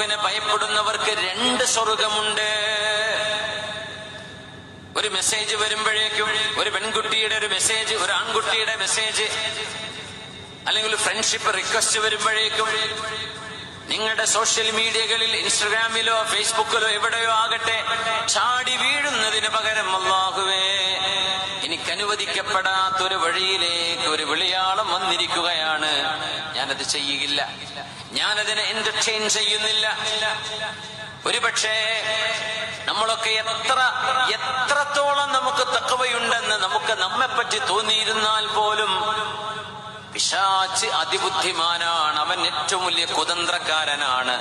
അള്ളാഹുവിനെ ഭയപ്പെടുന്നവർക്ക് രണ്ട് സ്വർഗമുണ്ട്. ഒരു മെസ്സേജ് വരുമ്പോഴേക്കും ഒരു പെൺകുട്ടിയുടെ ഒരു മെസ്സേജ് ഒരു ആൺകുട്ടിയുടെ മെസ്സേജ് അല്ലെങ്കിൽ ഫ്രണ്ട്ഷിപ്പ് റിക്വസ്റ്റ് വരുമ്പോഴേക്കും നിങ്ങളുടെ സോഷ്യൽ മീഡിയകളിൽ ഇൻസ്റ്റഗ്രാമിലോ ഫേസ്ബുക്കിലോ എവിടെയോ ആകട്ടെ ചാടി വീഴുന്നതിന് പകരം അള്ളാഹുവേ അനുവദിക്കപ്പെടാത്തൊരു വഴിയിലേക്ക് ഒരു വിളിയാളം വന്നിരിക്കുകയാണ്. ഞാനത് ചെയ്യുകയില്ല ഞാനതിനെ എന്റർടൈൻ ചെയ്യുന്നില്ല. ഒരുപക്ഷേ നമ്മളൊക്കെ എത്ര എത്രത്തോളം നമുക്ക് തക്കവയുണ്ടെന്ന് നമുക്ക് നമ്മെപ്പറ്റി തോന്നിയിരുന്നാൽ പോലും പിശാച്ച് അതിബുദ്ധിമാനാണ്. അവൻ ഏറ്റവും വലിയ കുതന്ത്രക്കാരനാണ്.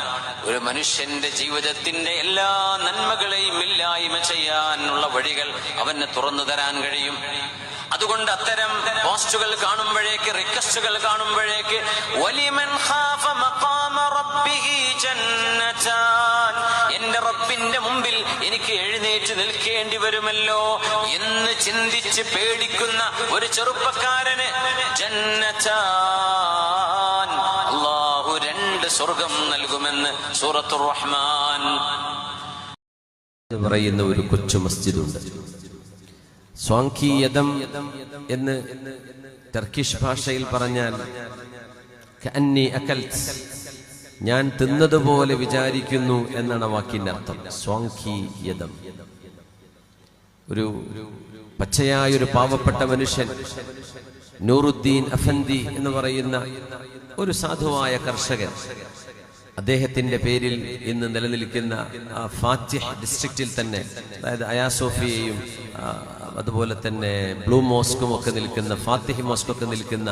ഒരു മനുഷ്യന്റെ ജീവിതത്തിന്റെ എല്ലാ നന്മകളെയും ഇല്ലായ്മ ചെയ്യാനുള്ള വഴികൾ അവന് തുറന്നു തരാൻ കഴിയും. അതുകൊണ്ട് അത്തരം പോസ്റ്റുകൾ കാണുമ്പോഴേക്ക് റിക്വസ്റ്റുകൾ കാണുമ്പോഴേക്ക് വലിമൻ ഖാഫ മഖാമ റബ്ബിഹി എന്റെ റബ്ബിന്റെ മുമ്പിൽ എനിക്ക് എഴുന്നേറ്റ് നിൽക്കേണ്ടി വരുമല്ലോ എന്ന് ചിന്തിച്ച് പേടിക്കുന്ന ഒരു ചെറുപ്പക്കാരന് ജന്നതാൻ അള്ളാഹു രണ്ട് സ്വർഗം നൽകുമെന്ന് സൂറത്തുർ റഹ്മാൻ. പറയുന്ന ഒരു കൊച്ചു മസ്ജിദുണ്ട്. സ്വാങ്കീയതം എന്ന് ടർക്കിഷ് ഭാഷയിൽ പറഞ്ഞാൽ. ഞാൻ തിന്നതുപോലെ വിചാരിക്കുന്നു എന്നാണ് വാക്കിന്റെ അർത്ഥം സ്വാങ്കീയതം ഒരു പച്ചയായ ഒരു പാവപ്പെട്ട മനുഷ്യൻ നൂറുദ്ദീൻ അഫന്തി എന്ന് പറയുന്ന ഒരു സാധുവായ കർഷകൻ അദ്ദേഹത്തിന്റെ പേരിൽ ഇന്ന് നിലനിൽക്കുന്ന ഫാത്തിഹ് ഡിസ്ട്രിക്റ്റിൽ തന്നെ അതായത് അയാസോഫിയയും അതുപോലെ തന്നെ ബ്ലൂ മോസ്കും ഒക്കെ നിൽക്കുന്ന ഫാത്തിഹ് മോസ്ക് ഒക്കെ നിൽക്കുന്ന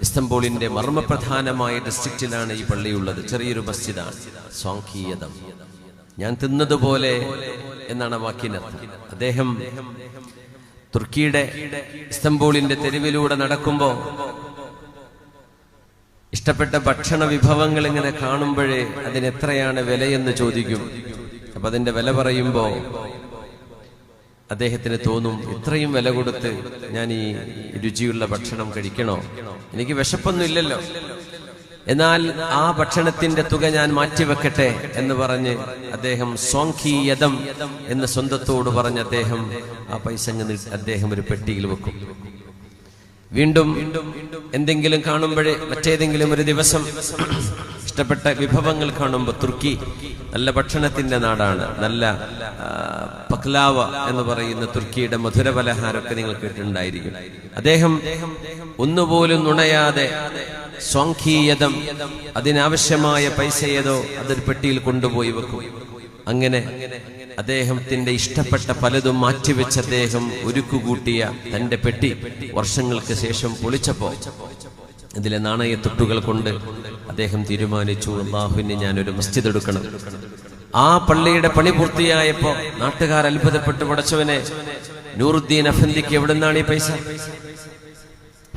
ഇസ്തംബൂളിന്റെ മർമ്മപ്രധാനമായ ഡിസ്ട്രിക്റ്റിലാണ് ഈ പള്ളിയുള്ളത്. ചെറിയൊരു മസ്ജിദാണ്. സ്വാങ്കീയതം ഞാൻ തിന്നതുപോലെ എന്നാണ് വാക്കിനർത്ഥം അദ്ദേഹം തുർക്കിയുടെ ഇസ്തംബൂളിന്റെ തെരുവിലൂടെ നടക്കുമ്പോ ഇഷ്ടപ്പെട്ട ഭക്ഷണ വിഭവങ്ങൾ ഇങ്ങനെ കാണുമ്പോഴേ അതിന് എത്രയാണ് വിലയെന്ന് ചോദിക്കും. അപ്പൊ അതിന്റെ വില പറയുമ്പോ അദ്ദേഹത്തിന് തോന്നും ഇത്രയും വില കൊടുത്ത് ഞാൻ ഈ രുചിയുള്ള ഭക്ഷണം കഴിക്കണോ? എനിക്ക് വിശപ്പൊന്നും ഇല്ലല്ലോ. എന്നാൽ ആ ഭക്ഷണത്തിന്റെ തുക ഞാൻ മാറ്റിവെക്കട്ടെ എന്ന് പറഞ്ഞ് അദ്ദേഹം സ്വാങ്കീയതം എന്ന് സ്വന്തത്തോട് പറഞ്ഞ് അദ്ദേഹം ആ പൈസ അദ്ദേഹം ഒരു പെട്ടിയിൽ വെക്കും. വീണ്ടും എന്തെങ്കിലും കാണുമ്പോഴേ മറ്റേതെങ്കിലും ഒരു ദിവസം ഇഷ്ടപ്പെട്ട വിഭവങ്ങൾ കാണുമ്പോൾ തുർക്കി നല്ല ഭക്ഷണത്തിന്റെ നാടാണ്. നല്ല പക്ലാവ എന്ന് പറയുന്ന തുർക്കിയുടെ മധുര പലഹാരമൊക്കെ നിങ്ങൾ കേട്ടിട്ടുണ്ടായിരിക്കും. അദ്ദേഹം ഒന്നുപോലും നുണയാതെ സ്വാംഖീയതം അതിനാവശ്യമായ പൈസ ഏതോ അതൊരു പെട്ടിയിൽ കൊണ്ടുപോയി വെക്കും. അങ്ങനെ അദ്ദേഹത്തിന്റെ ഇഷ്ടപ്പെട്ട പലതും മാറ്റിവെച്ച് അദ്ദേഹം ഒരുക്കുകൂട്ടിയ തന്റെ പെട്ടി വർഷങ്ങൾക്ക് ശേഷം പൊളിച്ചപ്പോ ഇതിലെ നാണയത്തുട്ടുകൾ കൊണ്ട് അദ്ദേഹം തീരുമാനിച്ചു അള്ളാഹുവിന് ഞാനൊരു മസ്ജിദ് എടുക്കണം. ആ പള്ളിയുടെ പണി പൂർത്തിയായപ്പോ നാട്ടുകാർ അത്ഭുതപ്പെട്ട് പടച്ചവനെ നൂറുദ്ദീൻ അഫന്തിക്ക് എവിടുന്നാണ് ഈ പൈസ?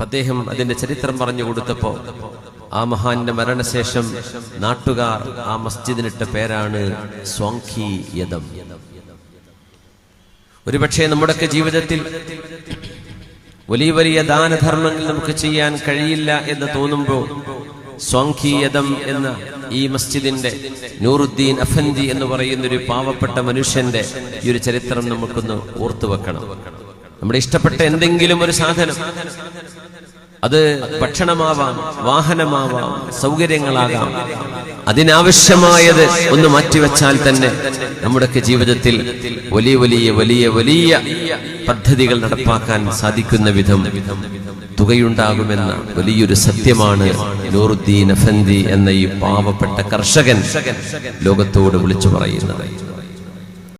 അദ്ദേഹം അതിന്റെ ചരിത്രം പറഞ്ഞു കൊടുത്തപ്പോ ആ മഹാന്റെ മരണശേഷം നാട്ടുകാർ ആ മസ്ജിദിനിട്ട പേരാണ് സ്വാങ്കീയതം ഒരുപക്ഷെ നമ്മുടെയൊക്കെ ജീവിതത്തിൽ വലിയ വലിയ ദാനധർമ്മങ്ങൾ നമുക്ക് ചെയ്യാൻ കഴിയില്ല എന്ന് തോന്നുമ്പോൾ സ്വാങ്കീയതം എന്ന ഈ മസ്ജിദിന്റെ നൂറുദ്ദീൻ അഫന്തി എന്ന് പറയുന്ന ഒരു പാവപ്പെട്ട മനുഷ്യന്റെ ഈ ഒരു ചരിത്രം നമുക്കൊന്ന് ഓർത്തു വെക്കണം നമ്മുടെ ഇഷ്ടപ്പെട്ട എന്തെങ്കിലും ഒരു സാധനം അത് ഭക്ഷണമാവാം വാഹനമാവാം സൗകര്യങ്ങളാകാം. അതിനാവശ്യമായത് ഒന്ന് മാറ്റിവെച്ചാൽ തന്നെ നമ്മുടെയൊക്കെ ജീവിതത്തിൽ വലിയ വലിയ വലിയ വലിയ പദ്ധതികൾ നടപ്പാക്കാൻ സാധിക്കുന്ന വിധം തുകയുണ്ടാകുമെന്ന വലിയൊരു സത്യമാണ് നൂറുദ്ദീൻ അഫന്തി എന്ന ഈ പാവപ്പെട്ട കർഷകൻ ലോകത്തോട് വിളിച്ചു പറയുന്നത്.